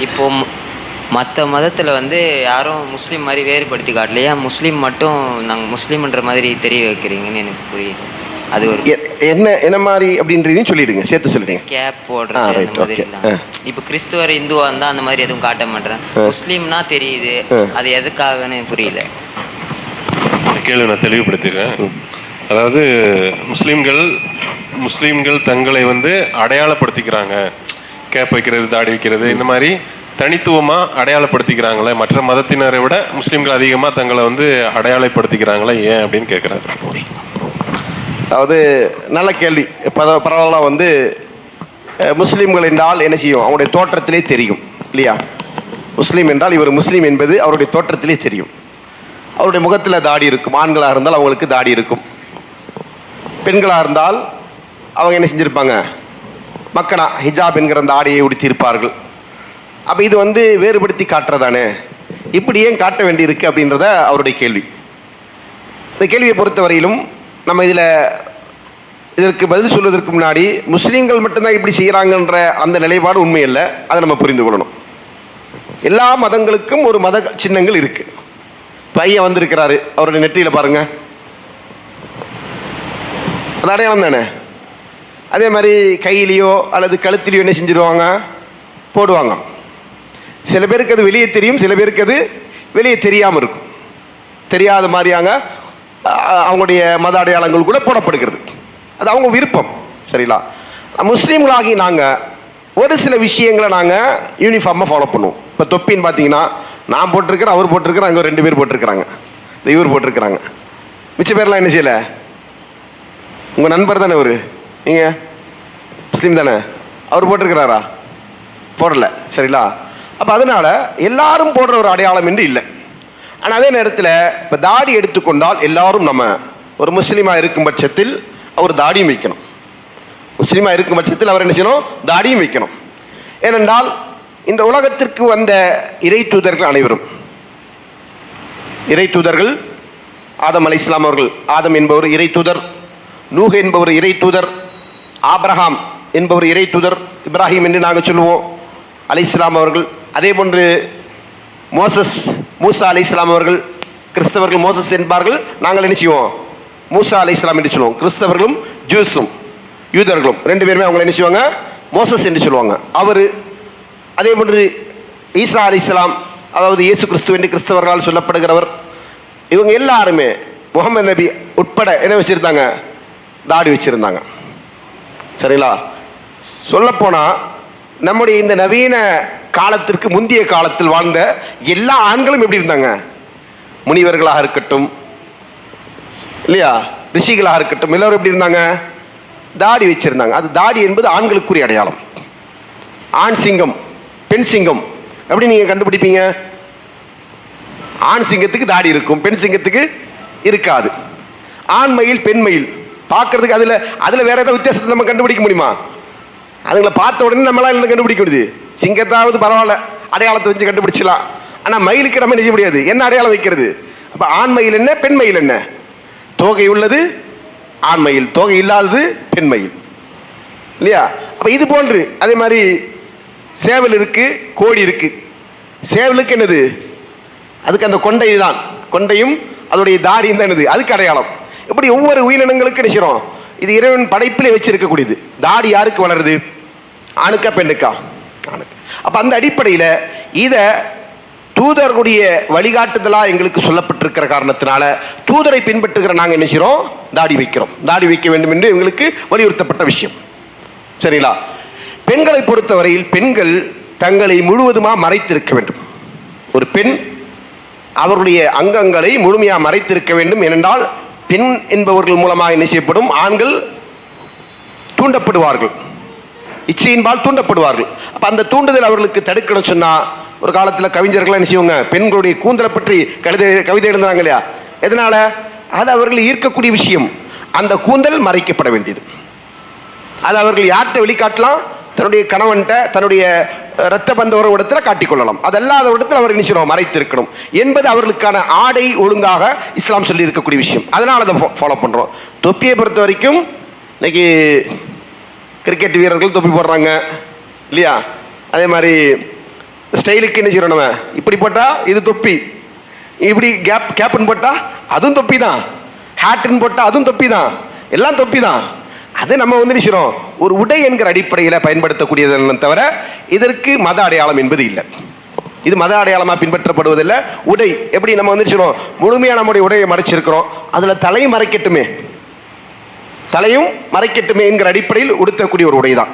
இப்போ மற்ற மதத்தில் வந்து யாரும் முஸ்லீம் மாதிரி வேறுபடுத்தி காட்டலையா முஸ்லீம் மட்டும் நாங்கள் முஸ்லீம்ன்ற மாதிரி தெரிய வைக்கிறீங்கன்னு எனக்கு புரியல. அது ஒரு என்ன என்ன மாதிரி அப்படின்றதையும் சொல்லிடுங்க. சேர்த்து சொல்லிடுங்க. கேப் போடுறது அந்த மாதிரி okay. எல்லாம். ஆ. இப்போ கிறிஸ்துவர் இந்துவா இருந்தால் அந்த மாதிரி எதுவும் காட்ட மாட்டேன். முஸ்லீம்னா தெரியுது. அது எதுக்காகன்னு புரியல. கேள்வி நான் தெளிவுபடுத்திடுறேன். அதாவது முஸ்லீம்கள் முஸ்லீம்கள் தங்களை வந்து அடையாளப்படுத்திக்கிறாங்க. கேப் வைக்கிறது தாடி வைக்கிறது இந்த மாதிரி தனித்துவமா அடையாளப்படுத்திக்கிறாங்களே மற்ற மதத்தினரை விட முஸ்லீம்கள் அதிகமா தங்களை வந்து அடையாளப்படுத்திக்கிறாங்களே ஏன் அப்படின்னு கேட்குறாரு அதாவது நல்ல கேள்வி. பர- பரவாயில்ல வந்து முஸ்லீம்கள் என்றால் என்ன செய்யும்? அவங்களுடைய தோற்றத்திலே தெரியும் இல்லையா? முஸ்லீம் என்றால் இவர் முஸ்லீம் என்பது அவருடைய தோற்றத்திலே தெரியும். அவருடைய முகத்தில் தாடி இருக்கும். ஆண்களாக இருந்தால் அவங்களுக்கு தாடி இருக்கும். பெண்களாக இருந்தால் அவங்க என்ன செஞ்சுருப்பாங்க? மக்கனா ஹிஜாப் என்கிற அந்த ஆடையை உடுத்தியிருப்பார்கள். அப்போ இது வந்து வேறுபடுத்தி காட்டுறதானே? இப்படி ஏன் காட்ட வேண்டியிருக்கு அப்படின்றத அவருடைய கேள்வி. இந்த கேள்வியை பொறுத்தவரையிலும் நம்ம இதில் இதற்கு பதில் சொல்வதற்கு முன்னாடி முஸ்லீம்கள் மட்டும்தான் இப்படி செய்கிறாங்கன்ற அந்த நிலைப்பாடு உண்மை இல்லை அதை நம்ம புரிந்து கொள்ளணும். எல்லா மதங்களுக்கும் ஒரு மத சின்னங்கள் இருக்குது பையன் வந்திருக்கிறாரு. அவருடைய நெற்றியில் பாருங்கள் அது அடையாளம் தானே? அதே மாதிரி கையிலையோ அல்லது கழுத்திலையோ என்ன செஞ்சுருவாங்க? போடுவாங்க. சில பேருக்கு அது வெளியே தெரியும் சில பேருக்கு அது வெளியே தெரியாமல் இருக்கும். தெரியாத மாதிரியாங்க அவங்களுடைய மத அடையாளங்கள் கூட போடப்படுகிறது. அது அவங்க விருப்பம் சரிங்களா? முஸ்லீம்களாகி நாங்கள் ஒரு சில விஷயங்களை நாங்கள் யூனிஃபார்மாக ஃபாலோ பண்ணுவோம். இப்போ தொப்பின்னு பார்த்தீங்கன்னா நான் போட்டிருக்கிறேன் அவர் போட்டிருக்கிறேன் அங்கே ரெண்டு பேர் போட்டிருக்கிறாங்க. இவர் போட்டிருக்கிறாங்க. மிச்ச பேர்லாம் என்ன செய்யலை? உங்கள் நண்பர் தானே அவர்? நீங்கள் முஸ்லீம் தானே? அவர் போட்டிருக்கிறாரா? போடல. சரிங்களா அப்போ அதனால் எல்லாரும் போடுற ஒரு அடையாளம் என்று இல்லை. ஆனால் அதே நேரத்தில் இப்போ தாடி எடுத்துக்கொண்டால் எல்லாரும் நம்ம ஒரு முஸ்லீமாக இருக்கும் பட்சத்தில் அவர் தாடியும் வைக்கணும். முஸ்லீமாக இருக்கும் பட்சத்தில் அவர் என்ன செய்யணும்? தாடியும் வைக்கணும். ஏனென்றால் இந்த உலகத்திற்கு வந்த இறை தூதர்கள் அனைவரும் இறை தூதர்கள் ஆதம் அலை இஸ்லாம் அவர்கள் ஆதம் என்பவர் இறை தூதர் நூஹ் என்பவர் இறை தூதர் ஆப்ரஹாம் என்பவர் இறை தூதர் இப்ராஹிம் என்று நாங்கள் சொல்லுவோம். அலி இஸ்லாம் அவர்கள். அதே போன்று மோசஸ் மூசா அலி இஸ்லாம் அவர்கள் கிறிஸ்தவர்கள் மோசஸ் என்பார்கள். நாங்கள் என்ன செய்வோம்? மூசா அலி இஸ்லாம் என்று சொல்லுவோம். கிறிஸ்தவர்களும் ஜூஸும் யூதர்களும் ரெண்டு பேருமே அவங்க என்ன செய்வாங்க? மோசஸ் என்று சொல்லுவாங்க. அவர் அதே போன்று ஈசா அலி இஸ்லாம் அதாவது இயேசு கிறிஸ்து என்று கிறிஸ்தவர்களால் சொல்லப்படுகிறவர். இவங்க எல்லாருமே முகமது நபி உட்பட என்ன வச்சுருந்தாங்க? தாடி வச்சுருந்தாங்க. சரிங்களா? சொல்லப்போனால் நம்முடைய இந்த நவீன காலத்திற்கு முந்தைய காலத்தில் வாழ்ந்த எல்லா ஆண்களும் எப்படி இருந்தாங்க? முனிவர்களாக இருக்கட்டும் இல்லையா? ரிஷிகளாக இருக்கட்டும் எல்லாரும் எப்படி இருந்தாங்க? தாடி வச்சிருந்தாங்க. அது தாடி என்பது ஆண்களுக்குரிய அடையாளம். ஆண் சிங்கம் பெண் சிங்கம். எப்படி நீங்கள் கண்டுபிடிப்பீங்க? ஆண் சிங்கத்துக்கு தாடி இருக்கும் பெண் சிங்கத்துக்கு இருக்காது. ஆண் மயில் பெண் மயில். பார்க்கறதுக்கு அதில் அதில் வேறு ஏதாவது வித்தியாசத்தை நம்ம கண்டுபிடிக்க முடியுமா? அதுங்களை பார்த்த உடனே நம்மளால் இல்லை கண்டுபிடிக்க முடியுது? சிங்கத்தாவது பரவாயில்ல அடையாளத்தை வச்சு கண்டுபிடிச்சலாம் ஆனால் மயிலுக்கு நம்ம என்ன முடியாது? என்ன அடையாளம் வைக்கிறது? அப்போ ஆண் மயில் என்ன பெண் மயில் என்ன? தோகை உள்ளது ஆண் மயில். தோகை இல்லாதது பெண் மயில். இல்லையா? அப்போ இது போன்று அதே மாதிரி சேவல் இருக்குது கோழி இருக்குது சேவலுக்கு என்னது? அதுக்கு அந்த கொண்டை தான் கொண்டையும் அதோடைய தாடியும் தான் என்னது? அதுக்கு அடையாளம். இப்படி ஒவ்வொரு உயிரினங்களுக்கு நினைச்சிரும் இது இறைவன் படைப்பிலே வச்சிருக்கக்கூடியது. தாடி யாருக்கு வளருது? ஆணுக்கா பெண்ணுக்கா? ஆணுக்கு. அப்போ அந்த அடிப்படையில் இதை தூதர்களுடைய வழிகாட்டுதலாக எங்களுக்கு சொல்லப்பட்டிருக்கிற காரணத்தினால தூதரை பின்பற்றுகிற நாங்கள் என்ன செய்கிறோம் தாடி வைக்கிறோம். தாடி வைக்க வேண்டும் என்று எங்களுக்கு வலியுறுத்தப்பட்ட விஷயம். சரிங்களா? பெண்களை பொறுத்தவரையில் பெண்கள் தங்களை முழுவதுமாக மறைத்திருக்க வேண்டும். ஒரு பெண் அவருடைய அங்கங்களை முழுமையாக மறைத்திருக்க வேண்டும். ஏனென்றால் பெண் என்பவர்கள் மூலமாக என்ன செய்யப்படும்? ஆண்கள் தூண்டப்படுவார்கள். இச்சையின்பால் தூண்டப்படுவார்கள். அப்போ அந்த தூண்டுதல் அவர்களுக்கு தடுக்கணும் சொன்னால் ஒரு காலத்தில் கவிஞர்கள் என்ன செய்வாங்க? பெண்களுடைய கூந்தலை பற்றி கவிதை கவிதை எழுதுனாங்க இல்லையா? எதனால்? அது அவர்கள் ஈர்க்கக்கூடிய விஷயம். அந்த கூந்தல் மறைக்கப்பட வேண்டியது. அது அவர்கள் யார்கிட்ட வெளிக்காட்டலாம்? தன்னுடைய கணவன்கிட்ட தன்னுடைய இரத்த பந்த ஒரு இடத்துல காட்டிக்கொள்ளலாம். அதல்லாத இடத்தில் அவர் நிச்சயம் மறைத்திருக்கணும். என்பது அவர்களுக்கான ஆடை ஒழுங்காக இஸ்லாம் சொல்லி இருக்கக்கூடிய விஷயம். அதனால் அதை ஃபாலோ பண்ணுறோம் தொப்பியை பொறுத்த வரைக்கும் இன்னைக்கு கிரிக்கெட் வீரர்கள் தொப்பி போடுறாங்க. இல்லையா? அதே மாதிரி ஸ்டைலுக்கு என்ன செய்யணும் நம்ம? இப்படி போட்டால் இது தொப்பி. இப்படி கேப் கேப்புன்னு போட்டால் அதுவும் தொப்பி தான் ஹேட்டுன்னு போட்டால் அதுவும் தொப்பி தான் எல்லாம் தொப்பி தான் அது நம்ம வந்து ஒரு உடை என்கிற அடிப்படையில் பயன்படுத்தக்கூடியது தவிர இதற்கு மத அடையாளம் என்பது இல்லை. இது மத அடையாளமாக பின்பற்றப்படுவதில்லை. உடை எப்படி நம்ம வந்து முழுமையாக நம்முடைய உடையை மறைச்சிருக்கிறோம். அதில் தலையும் மறைக்கட்டுமே. தலையும் மறைக்கட்டுமே என்கிற அடிப்படையில் உடுத்தக்கூடிய ஒரு உடை தான்